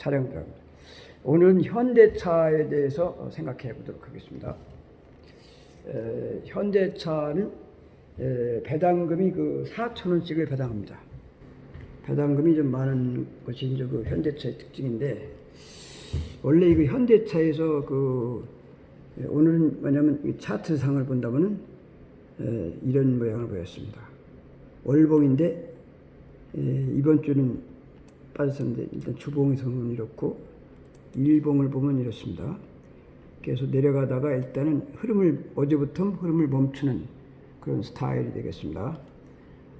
촬영입니다. 오늘은 현대차에 대해서 어, 생각해 보도록 하겠습니다. 에, 현대차는 에, 배당금이 그 4천 원씩을 배당합니다. 배당금이 좀 많은 것이 이제 그 현대차의 특징인데 원래 이거 현대차에서 그 에, 오늘은 뭐냐면 이 차트상을 본다면은 에, 이런 모양을 보였습니다. 월봉인데 에, 이번 주는 빠졌었는데 일단 주봉에서는 이렇고 일봉을 보면 이렇습니다. 계속 내려가다가 일단은 흐름을 어제부터 흐름을 멈추는 그런 스타일이 되겠습니다.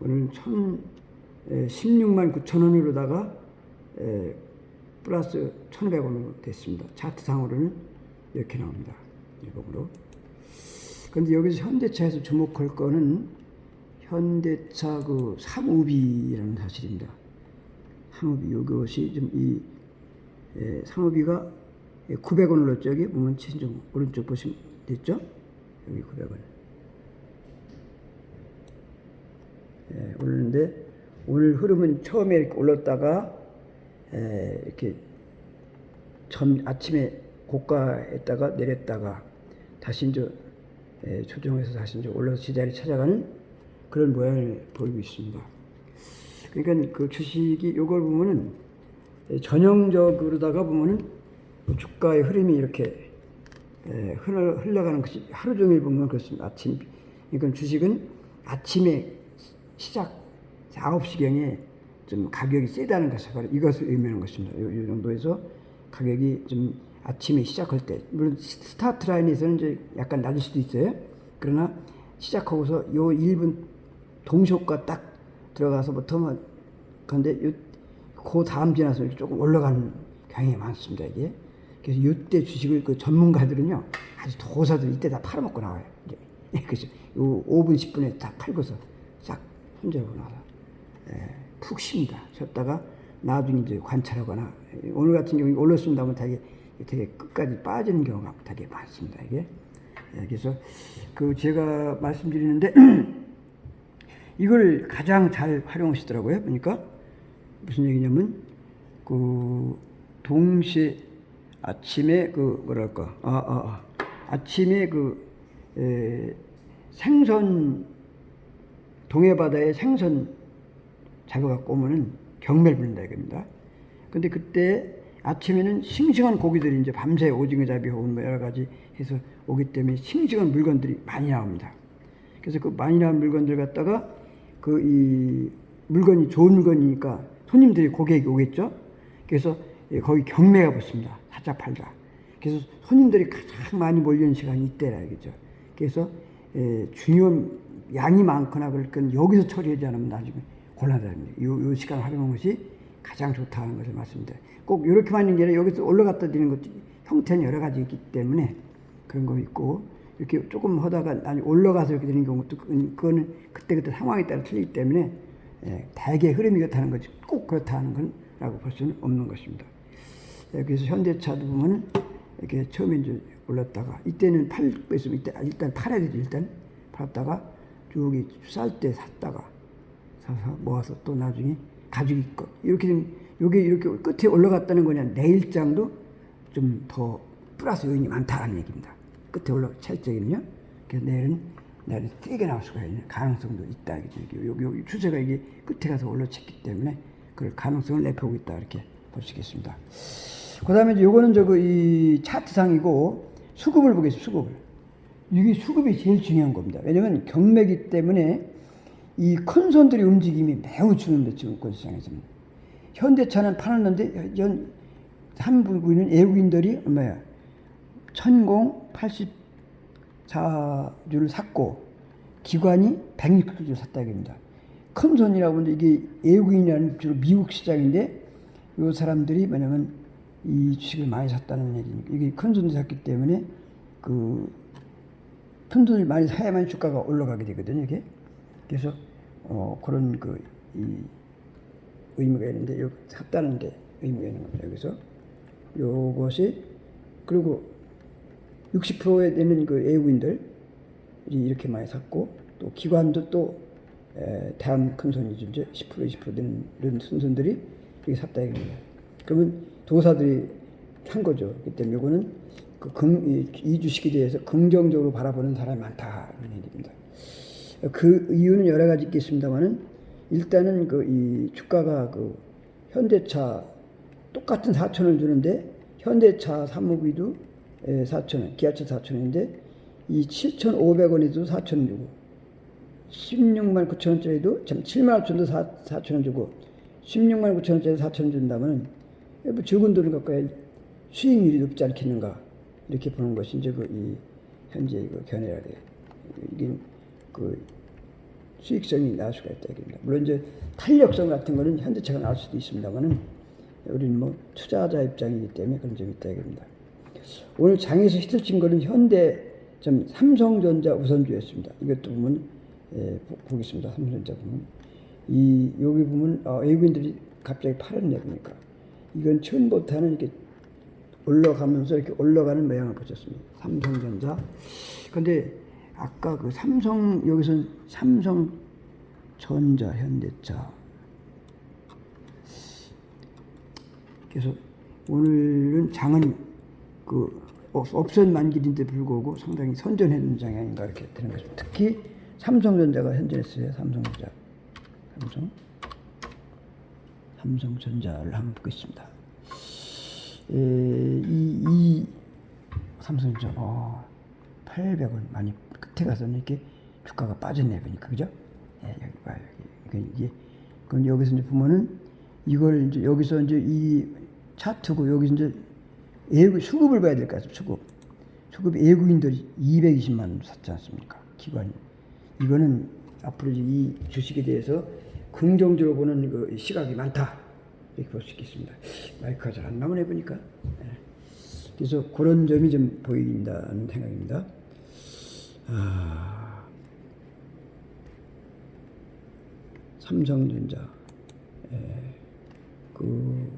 오늘은 천 16만 9천 원으로다가 에, 플러스 1,500원으로 됐습니다. 차트상으로는 이렇게 나옵니다. 일봉으로. 그런데 여기서 현대차에서 주목할 거는 현대차 그 상우비라는 사실입니다. 상우비 이것이 좀이 예, 상우비가 900원으로 저기 보면 친정 오른쪽 보시면 됐죠? 여기 900원. 예, 오르는데 오늘 흐름은 처음에 이렇게 올랐다가 에, 이렇게 점 아침에 고가에다가 내렸다가 다시 이제 에, 조정해서 다시 이제 올라서 제자리 찾아가는 그런 모양을 보이고 있습니다. 그러니까 그 주식이 요걸 보면은 전형적으로다가 보면은 그 주가의 흐름이 이렇게 에, 흘러, 흘러가는 것이 하루 종일 보면 그렇습니다. 아침 그러니까 주식은 아침에 시작 9시경에 좀 가격이 세다는 것을 바로 이것을 의미하는 것입니다. 이, 이 정도에서 가격이 좀 아침에 시작할 때 물론 스타트 라인에서는 이제 약간 낮을 수도 있어요. 그러나 시작하고서 요 1분 동시효과 딱 들어가서부터만 근데 요, 그 다음 지나서 조금 올라가는 경향이 많습니다 이게. 그래서 이때 주식을 그 전문가들은요 아주 도사들 이때 다 팔아먹고 나와요 이제. 그래서 요 5분 10분에 다 팔고서 싹 손절하고 나와 예, 푹 쉽니다. 쉬었다가 나중에 이제 관찰하거나 오늘 같은 경우 올랐습니다 하면 되게 되게 끝까지 빠지는 경우가 되게 많습니다 이게. 예, 그래서 그 제가 말씀드리는데 이걸 가장 잘 활용하시더라고요. 보니까 무슨 얘기냐면 그 동시에 아침에 그 뭐랄까 아, 아, 아 아침에 그 에, 생선 동해바다에 생선 잡아갖고 오면은 경매를 부른다 이겁니다. 근데 그때 아침에는 싱싱한 고기들이 이제 밤새 오징어 잡이 혹은 뭐 여러 가지 해서 오기 때문에 싱싱한 물건들이 많이 나옵니다. 그래서 그 많이 나온 물건들 갖다가 그 이 물건이 좋은 물건이니까 손님들이 고객이 오겠죠. 그래서 예, 거기 경매가 붙습니다. 사자 팔자. 그래서 손님들이 가장 많이 몰리는 시간이 이때라 이거죠. 그래서 에, 중요한 양이 많거나 그럴 건 여기서 처리하지 않으면 나중에 곤란합니다. 요, 요 시간 활용하는 것이 가장 좋다는 것을 말씀드려요. 꼭 이렇게만 있는 게 아니라 여기서 올라갔다 드리는 것도 형태는 여러 가지 있기 때문에 그런 거 있고 이렇게 조금 하다가 나중에 올라가서 이렇게 되는 경우도 그- 그거는 그때그때 상황에 따라 틀리기 때문에 예, 대개 흐름이 그렇다는 거지 꼭 그렇다는 건 라고 볼 수는 없는 것입니다. 예, 그래서 현대차도 보면 이렇게 처음에 이제 올랐다가 이때는 팔 있으면 이때 일단 팔아야 되죠 일단 팔았다가 쭉이 쌀 때 샀다가 사서 모아서 또 나중에 가지고 있고 이렇게 좀 요게 이렇게 끝에 올라갔다는 거냐 내일장도 좀 더 플러스 요인이 많다는 얘기입니다. 끝에 올라 찰적이는요. 그래서 내일은 내일은 세게 나올 수가 있는 가능성도 있다 요, 요 추세가 이게 끝에 가서 올라쳤기 때문에 그럴 가능성을 내포하고 있다 이렇게 볼 수 있겠습니다. 그 다음에 이제 요거는 저거 이 차트상이고 수급을 보겠습니다. 수급을 이게 수급이 제일 중요한 겁니다. 왜냐하면 경매기 때문에 이 큰 손들의 움직임이 매우 중요합니다. 증권 시장에서는 현대차는 팔았는데 현 한부인은 외국인들이 얼마야? 천공 84주를 샀고 기관이 160주를 샀다 이겁니다. 큰 손이라고 하는데 이게 외국인이라는 주로 미국 시장인데 이 사람들이 뭐냐면 이 주식을 많이 샀다는 얘기니까 이게 큰 손이 샀기 때문에 그큰 돈을 많이 사야만 주가가 올라가게 되거든요. 이게 그래서 어 그런 그이 의미가 있는데 요 샀다는 게 의미가 있는 겁니다. 여기서 요것이 그리고 60%에 되는 그 외국인들이 이렇게 많이 샀고 또 기관도 또 에, 다음 큰 손이죠. 이제 10% 20% 되는 순손들이 이렇게 샀다 이겁니다. 그러면 도사들이 한 거죠. 때문에 이거는 그 금, 이, 이 주식에 대해서 긍정적으로 바라보는 사람이 많다. 이런 얘기입니다. 그 이유는 여러 가지 있겠습니다만은 일단은 그 이 주가가 그 현대차 똑같은 4천 원 주는데 현대차 사무비도 4천 원, 기아차 4천 원인데 이 7,500원에도 4천 원 주고 16만 9천 원짜리도 참 7만 5천 원도 4, 천원 주고 16만 9천 원짜리 4천 원 준다면은 뭐 적은 돈을 갖고 야 수익률이 높지 않겠는가 이렇게 보는 것이 이제 그 이 현재 그 견해라 돼 이게 그 수익성이 나올 수가 있다 이겁니다. 물론 이제 탄력성 같은 거는 현대차가 나올 수도 있습니다만은 우리는 뭐 투자자 입장이기 때문에 그런 점이 있다 이겁니다. 오늘 장에서 히트친 거는 현대 좀 삼성전자 우선주였습니다. 이것도 보면 예, 보- 보겠습니다. 삼성전자 보면 이 여기 보면 어, 외국인들이 갑자기 팔았네 보니까 이건 처음부터는 이렇게 올라가면서 이렇게 올라가는 모양을 보셨습니다. 삼성전자. 근데 아까 그 삼성 여기서 삼성 전자 현대차 그래서 오늘은 장은 그 업- 업선 만길인데 불구하고 상당히 선전했는 아닌가 이렇게 되는 것입니다. 특히 삼성전자가 선전했어요. 삼성전자, 삼성, 삼성전자를 한번 보겠습니다. 에, 이, 이 삼성전자, 어, 800원 많이 끝에 가서는 이렇게 주가가 빠졌네 보니까 그죠? 예, 여기 봐요. 여기. 이게, 그럼 여기서 이제 보면은 이걸 이제 여기서 이제 이 차트고 여기 이제 외국 수급을 봐야 될 것 같아요. 수급. 수급 외국인들이 220만 원 샀지 않습니까? 기관이. 이거는 앞으로 이 주식에 대해서 긍정적으로 보는 그 시각이 많다. 이렇게 볼 수 있겠습니다. 마이크가 잘 안 나오네 보니까. 예. 그래서 그런 점이 좀 보인다는 생각입니다. 아, 삼성전자. 그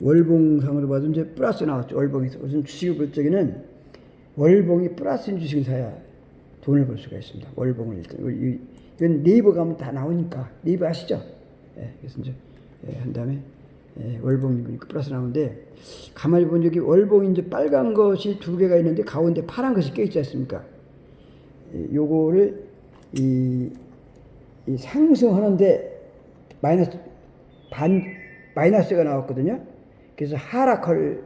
월봉상으로 봐도 이제 플러스 나왔죠. 월봉에서 우선 주식을 볼 적에는 월봉이 플러스인 주식을 사야 돈을 벌 수가 있습니다. 월봉을 일단 이- 이건 네이버 가면 다 나오니까 네이버 아시죠? 예, 그래서 이제 예, 한 다음에 예, 월봉이 보니까 플러스 나오는데 가만히 보면 여기 월봉이 이제 빨간 것이 두 개가 있는데 가운데 파란 것이 껴 있지 않습니까? 예, 요거를 이, 이 상승하는데 마이너스 반 마이너스가 나왔거든요. 그래서 하락할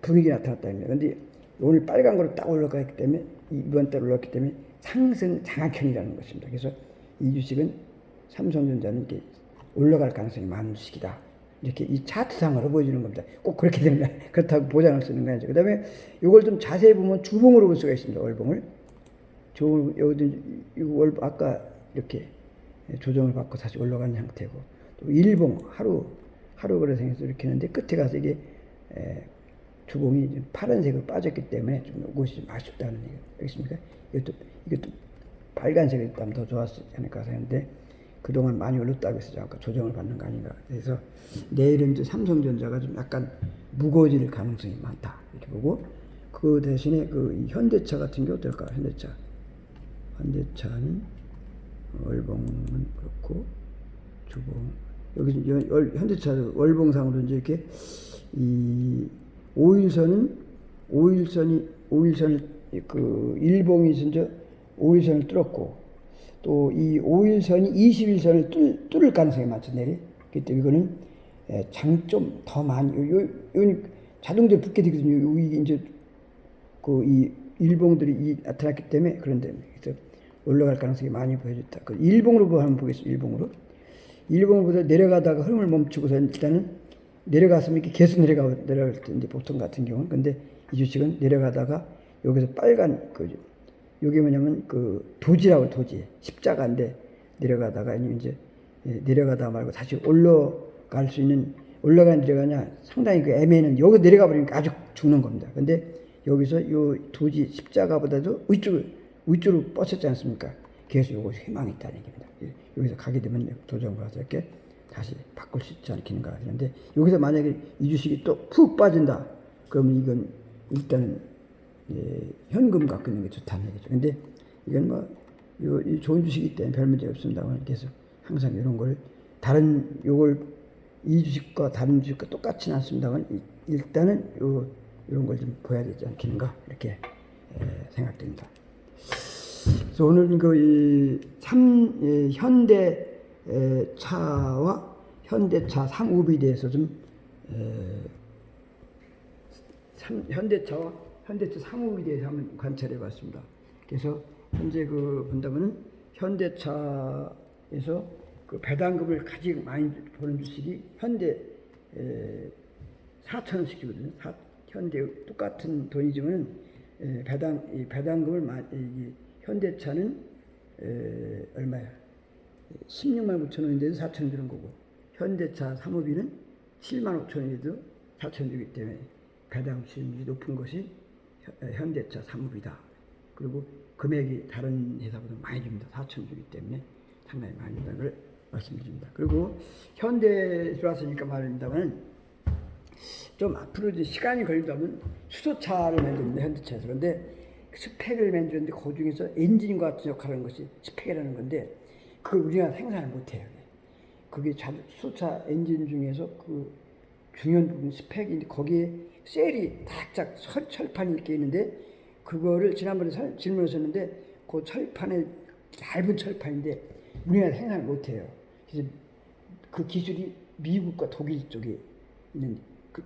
분위기 나타났다는 거예요. 근데 오늘 빨간 거로 딱 올라갔기 때문에 이번 달 올랐기 때문에 상승 장악형이라는 것입니다. 그래서 이 주식은 삼성전자는 이렇게 올라갈 가능성이 많은 주식이다. 이렇게 이 차트상으로 보여주는 겁니다. 꼭 그렇게 거야. 그렇다고 보장을 쓰는 거야. 그 다음에 이걸 좀 자세히 보면 주봉으로 볼 수가 있습니다. 월봉을. 조, 여기도 이거 월, 아까 이렇게 조정을 받고 다시 올라가는 형태고 또 일봉 하루 하루 거래 생해서 이렇게 했는데 끝에 가서 이게 에, 주봉이 좀 파란색으로 빠졌기 때문에 좀 이것이 좀 아쉽다는 얘기 알겠습니까? 이것도 이것도 빨간색이 있다면 더 좋았지 않을까 생각하는데 그동안 많이 올랐다고 해서 아까 조정을 받는 거 아닌가. 그래서 내일은 이제 삼성전자가 좀 약간 무거워질 가능성이 많다. 이렇게 보고 그 대신에 그이 현대차 같은 게 어떨까? 현대차. 현대차는 월봉은 그렇고 주봉 여기 현대차 월봉상으로 이제 이렇게 이 5일선은 5일선이 5일선을 그 일봉이 이제 5일선을 뚫었고 또이 5일선이 21선을 뚫, 뚫을 가능성이 많죠 내일 그렇기 때문에 이거는 예, 장점 더 많이 요, 요, 요 자동적으로 붙게 되거든요 여기 이제 그 이 일봉들이 이 나타났기 때문에 그런 데 그래서 올라갈 가능성이 많이 보여졌다. 그 일봉으로 한번 보겠습니다. 일봉으로. 일봉으로보다 내려가다가 흐름을 멈추고서 일단은 내려갔으면 이렇게 계속 내려가 내려갈 텐데 보통 같은 경우는 근데 이 주식은 내려가다가 여기서 빨간 그 요게 뭐냐면 그 도지라고 도지 십자가인데 내려가다가 이제 예, 내려가다 말고 다시 올라갈 수 있는 올라가 내려가냐 상당히 그 애매는 여기 내려가 버리니까 아주 죽는 겁니다. 근데 여기서 요 도지 십자가보다도 위쪽으로 위쪽으로 뻗쳤지 않습니까? 그래서 요거 희망이 있다는 얘기입니다. 예, 여기서 가게 되면 도전 가서 이렇게 다시 바꿀 수 있지 않겠는가 하는데 여기서 만약에 이 주식이 또 푹 빠진다. 그러면 이건 일단은 예, 현금 갖고 있는 게 좋다는 얘기죠. 근데 이건 뭐, 요, 이 좋은 주식이기 때문에 별 문제 없습니다만 계속 항상 이런 걸 다른 요걸 이 주식과 다른 주식과 똑같지는 않습니다만 이- 일단은 요 이런 걸좀 보여야 되지 않겠는가 이렇게 에, 생각됩니다. 그래서 오늘 그이참 예, 현대 에, 차와 현대차 상업에 대해서 좀 에, 참, 현대차와 현대차 상업에 대해서 한번 관찰해 봤습니다. 그래서 현재 그 본다면은 현대차에서 그 배당금을 가장 많이 보는 주식이 현대 에, 4천 원씩이거든요. 사- 현대 똑같은 돈이지만은 에, 배당 이 배당금을 마, 이, 이 현대차는 에, 얼마야? 16만 5천 원인데도 4천 원 주는 거고 현대차 사무비는 7만 5천 원인데도 4천 원 주기 때문에 배당 수익률이 높은 것이 현- 현대차 사무비다. 그리고 금액이 다른 회사보다 많이 줍니다. 4천 원 주기 때문에 상당히 많이 준다는 걸 말씀드립니다. 그리고 현대 들어왔으니까 말입니다만 좀 앞으로 이제 시간이 걸린다면 수소차를 만드는데 현대차에서 그런데 그 스펙을 만드는데 그 중에서 엔진과 같은 역할을 하는 것이 스펙이라는 건데 그걸 우리가 생산을 못해요. 그게 자, 수소차 엔진 중에서 그 중요한 부분 스펙인데 거기에 셀이 딱딱 철, 철판이 이렇게 있는데 그거를 지난번에 설, 질문하셨는데 그 철판에 얇은 철판인데 우리나라 생산을 못해요. 그래서 그 기술이 미국과 독일 쪽에 있는 그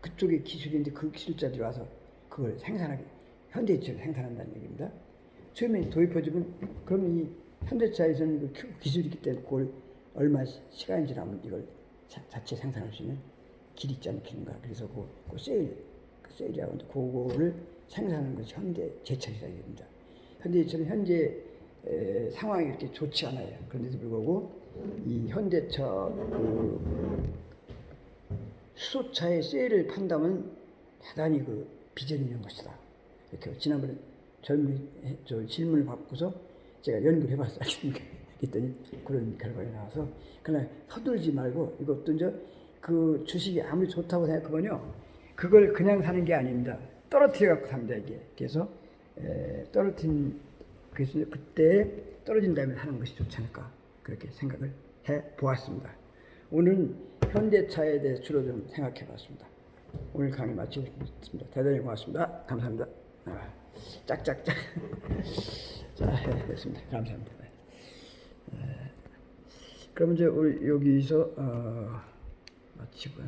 그쪽의 기술인데 그 기술자들이 와서 그걸 생산하게 현대차를 생산한다는 얘기입니다. 처음에 도입해주면 그럼 이 현대차에서는 그 기- 기술이 있기 때문에 그걸 얼마 시- 시간이 지나면 이걸 자, 자체 생산할 수 있는 길이 있지 않겠는가. 그래서 그, 그 세일, 그 세일이라고 하는데 그거를 생산하는 것이 현대 제철이라 얘기입니다. 현대 제철은 현재 에, 상황이 이렇게 좋지 않아요. 그런데도 불구하고 이 현대차 그 수소차의 세일을 판다면 대단히 그 비전이 있는 것이다. 이렇게 지난번에 젊은 저 질문을 받고서 제가 연구를 해봤어요. 그랬더니 그런 결과가 나와서 그러나 서둘지 말고 이것도 이제 그 주식이 아무리 좋다고 생각하면요 그걸 그냥 사는 게 아닙니다. 떨어뜨려 갖고 삽니다 이게. 그래서 에, 떨어뜨린 그래서 그때 떨어진 다음에 하는 것이 좋지 않을까 그렇게 생각을 해 보았습니다. 오늘은 현대차에 대해 주로 좀 생각해 봤습니다. 오늘 강의 마치겠습니다. 대단히 고맙습니다. 감사합니다. 아, 짝짝짝. 자, 됐습니다. 감사합니다. 네. 그럼 이제 우리 여기서 어, 마치고